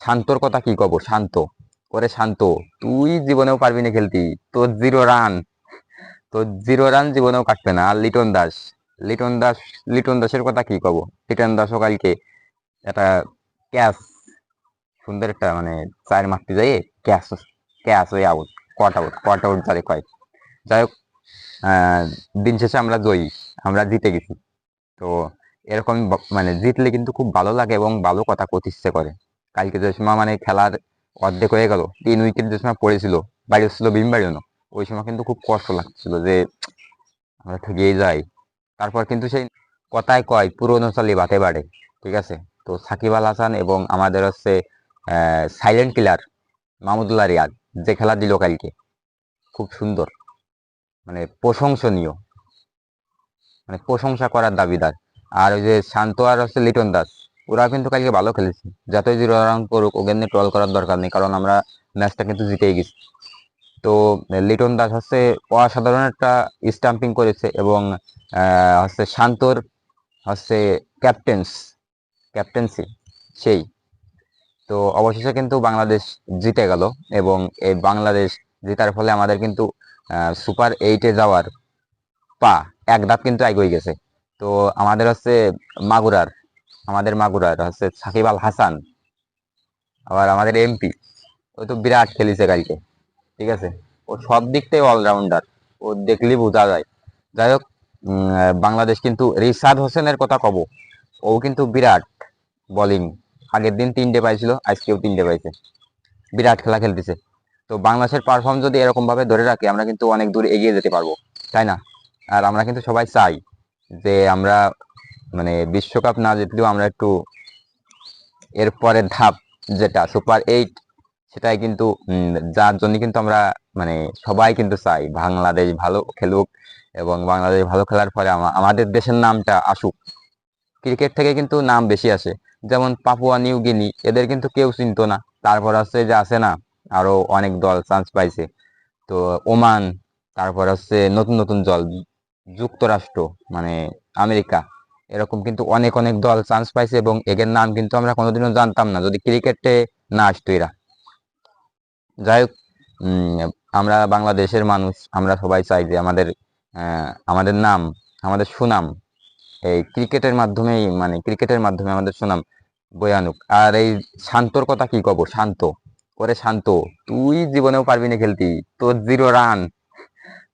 শান্তর কথা কি কব? শান্ত। ওরে শান্ত, তুই জীবনেও পারবি না খেলতি। তোর জিরো রান তোর জিরো রান জীবনেও কাটবে না। আর লিটন দাস লিটন দাস, লিটন দাসের কথা কি কব? লিটন দাসও কালকে একটা ক্যাচ, সুন্দর একটা মানে চার মারতে যাই ক্যাচ ক্যাচ হয়ে out caught out caught out যারে কয়। যাই হোক দিন শেষে আমরা জয়ী, আমরা জিতে গেছি। তো এরকম মানে জিতলে কিন্তু খুব ভালো লাগে এবং ভালো কথা ইচ্ছে করে। কালকে যে সময় মানে খেলার অর্ধেক হয়ে গেল, তিন উইকেট যে সময় পড়েছিল বাড়ি ছিল বিম বাড়িও ওই সময় কিন্তু খুব কষ্ট লাগছিল যে আমরা ঠগিয়ে যাই। তারপর কিন্তু সেই কথায় কয়, পুরনো চালি বাতে বাড়ে ঠিক আছে? তো সাকিব আল হাসান এবং আমাদের হচ্ছে সাইলেন্ট কিলার মাহমুদুল্লাহ রিয়াদ যে খেলা দিল কালকে, খুব সুন্দর। মানে প্রশংসনীয়। মানে প্রশংসা করার দাবিদার। আর ওই যে শান্ত আর হচ্ছে লিটন দাস ওরা কিন্তু কালকে ভালো খেলেছে। যতই জিরো রান করুক ওকে নিয়ে ট্রল করার দরকার নেই, কারণ আমরা ম্যাচটা কিন্তু জিতেই গেছি। তো, লিটন দাস হচ্ছে অসাধারণ একটা স্টাম্পিং করেছে এবং হচ্ছে শান্তর হচ্ছে ক্যাপ্টেন্স ক্যাপ্টেন্সি সেই। তো, অবশেষে কিন্তু বাংলাদেশ জিতে গেল এবং এই বাংলাদেশ জেতার ফলে আমাদের কিন্তু সুপার এইটে যাওয়ার পা, এক ধাপ কিন্তু এগিয়ে গেছে। তো, আমাদের হচ্ছে মাগুরার আমাদের মাগুরার, হচ্ছে সাকিব আল হাসান, আবার আমাদের এমপি ও তো বিরাট খেলিছে কালকে, ঠিক আছে? ও সব দিকটাই অলরাউন্ডার ও দেখলেই বোঝা যায়। যাই হোক বাংলাদেশ কিন্তু রিসাদ হোসেনের কথা কব, ও কিন্তু বিরাট বলিং আগের দিন তিনটে পাইছিল, আজকেও তিনটে পাইছে। বিরাট খেলা খেলতেছে। তো বাংলাদেশের পারফর্ম যদি এরকম ভাবে ধরে রাখি, আমরা কিন্তু অনেক দূর এগিয়ে যেতে পারব, তাই না? আর আমরা কিন্তু সবাই চাই যে আমরা মানে বিশ্বকাপ না জিতলেও আমরা একটু এর পরের ধাপ যেটা সুপার এইট সেটাই কিন্তু যার জন্য কিন্তু আমরা মানে সবাই কিন্তু চাই বাংলাদেশ ভালো খেলুক এবং বাংলাদেশ ভালো খেলার পরে আমাদের দেশের নামটা আসুক। ক্রিকেট থেকে কিন্তু নাম বেশি আসে। যেমন পাপুয়া নিউ গিনি এদের কিন্তু কেউ চিনতো না। তারপর হচ্ছে যে আছে না, আরও অনেক দল চান্স পাইছে। তো ওমান, তারপর হচ্ছে নতুন নতুন দল, যুক্তরাষ্ট্র মানে আমেরিকা। এরকম কিন্তু অনেক অনেক দল চান্স পাইছে এবং এদের নাম কিন্তু আমরা কোনোদিনও জানতাম না, যদি ক্রিকেটে না আসতো এরা। যাই হোক আমরা বাংলাদেশের মানুষ, আমরা সবাই চাই যে আমাদের আমাদের নাম, আমাদের সুনাম, এই ক্রিকেটের মাধ্যমেই মানে ক্রিকেটের মাধ্যমে আমাদের সুনাম বয়ে আনুক। আর এই শান্তর কথা কি কব? শান্ত। ওরে শান্ত, তুই জীবনেও পারবি না খেলতি। তোর জিরো রান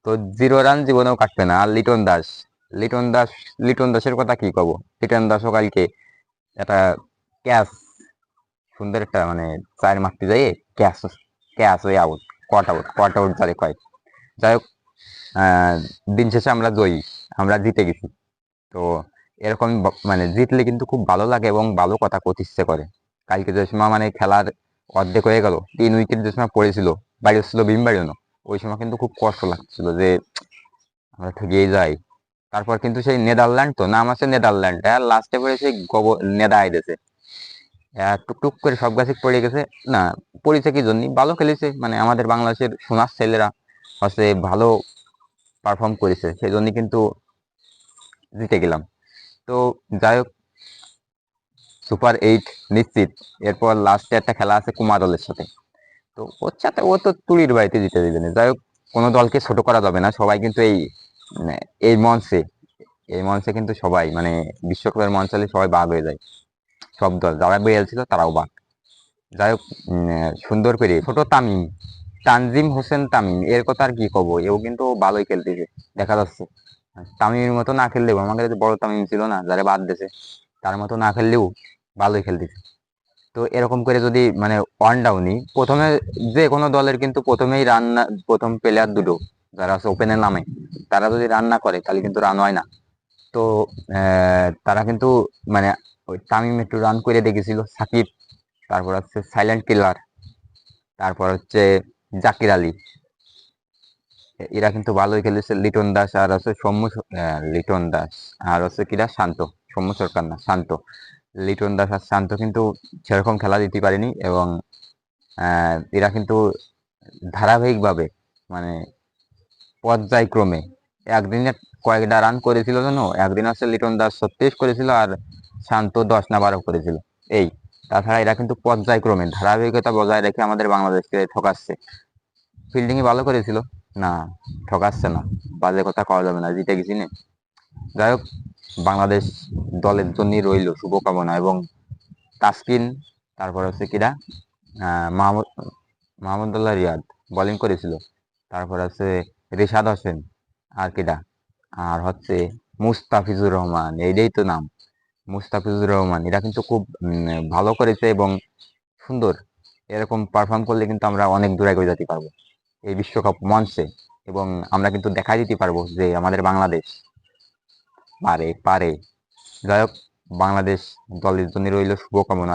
তোর জিরো রান জীবনেও কাটবে না। আর লিটন দাস লিটন দাস, লিটন দাসের কথা কি কব? লিটন দাসও কালকে একটা ক্যাচ, সুন্দর একটা মানে চার মারতে যাই ক্যাচ ক্যাচ হয়ে out caught out caught out যারে কয়। যাই হোক দিন শেষে আমরা জয়ী, আমরা জিতে গেছি। তো এরকম মানে জিতলে কিন্তু খুব ভালো লাগে এবং ভালো কথা ইচ্ছে করে। কালকে যে সময় মানে খেলার অর্ধেক হয়ে গেল, তিন উইকেট যে সময় পড়েছিল বাড়ি ছিল বিম বাড়িও ওই সময় কিন্তু খুব কষ্ট লাগছিল যে আমরা ঠগিয়ে যাই। তারপর কিন্তু সেই নেদারল্যান্ড তো, নাম আছে নেদারল্যান্ড। আর লাস্টে পরে সেই গব, নেদা আইতেছে টুকটুক করে সব গাছে পড়ে গেছে। না, পড়েছে কি জন্য ভালো খেলেছে মানে আমাদের বাংলাদেশের সোনার ছেলেরা হচ্ছে ভালো পারফর্ম করেছে, সেই জন্য কিন্তু জিতে গেলাম। তো যাই হোক সুপার এইট নিশ্চিত। এরপর লাস্টে একটা খেলা আছে কুমার দলের সাথে। তো ওর সাথে, ও তো তুড়ির বাড়িতে জিতে দেবে না। যাই হোক, কোনো দলকে ছোট করা যাবে না। সবাই কিন্তু এই এই মঞ্চে এই মঞ্চে কিন্তু সবাই মানে বিশ্বকাপের মঞ্চ হলে সবাই বাঘ হয়ে যায়। সব দল, যারা বেয়াল ছিল তারাও বাঘ। যাই হোক সুন্দর করে, ছোট তামিম, তানজিম হোসেন তামিম, এর কথা আর কি কব? এও কিন্তু ভালোই খেলতেছে, দেখা যাচ্ছে। তামিমের মতো না খেললেও আমাদের বড় তামিম ছিল না, যারা বাদ দিয়েছে, তার মতো না খেললেও ভালোই খেলতেছে। তো এরকম করে যদি মানে ওয়ান ডাউনই প্রথমে যে কোনো দলের কিন্তু প্রথমেই রান প্রথম প্লেয়ার দুটো। যারা আছে ওপেনের নামে, তারা যদি রান না করে, তাহলে কিন্তু রান হয় না। তো তারা কিন্তু মানে ওই তামিম একটু রান করে দেখেছিল, সাকিব, তারপর হচ্ছে সাইলেন্ট কিলার তারপর হচ্ছে জাকির আলী। এরা কিন্তু ভালোই খেলেছে। লিটন দাস আর হচ্ছে সৌম্য লিটন দাস আর হচ্ছে কিরা? শান্ত, সৌম্য সরকার না, শান্ত। লিটন দাস আর শান্ত কিন্তু সেরকম খেলা দিতে পারেনি এবং এরা কিন্তু ধারাবাহিকভাবে মানে পর্যায়ক্রমে। একদিনে কয়েকটা রান করেছিল জানো একদিন হচ্ছে লিটন দাস ছত্রিশ করেছিল আর শান্ত দশ না বারো করেছিল। এই, তাছাড়া এরা কিন্তু পর্যায়ক্রমে, ধারাবাহিকতা বজায় রেখে আমাদের বাংলাদেশকে ঠকাচ্ছে। ফিল্ডিংই ভালো করেছিল, না, ঠকাচ্ছে না। বাজে কথা কওয়া যাবে না, জিতে গেছি না। যাই হোক, বাংলাদেশ দলের জন্যই রইল শুভকামনা এবং তাসকিন, তারপর হচ্ছে কিরা? মাহমুদ মাহমুদুল্লাহ রিয়াদ বোলিং করেছিল। তারপর আছে রিশাদ হোসেন, আর কিরা আর হচ্ছে মুস্তাফিজুর রহমান এইটাই তো নাম। মুস্তাফিজুর রহমান, এরা কিন্তু খুব ভালো করেছে এবং সুন্দর। এরকম পারফর্ম করলে কিন্তু আমরা অনেক দূরে এগিয়ে যেতে পারব এই বিশ্বকাপ মঞ্চে। এবং আমরা কিন্তু দেখাই দিতে পারব যে আমাদের বাংলাদেশ পারে পারে। যাই হোক, বাংলাদেশ দলের জন্য রইল শুভকামনা।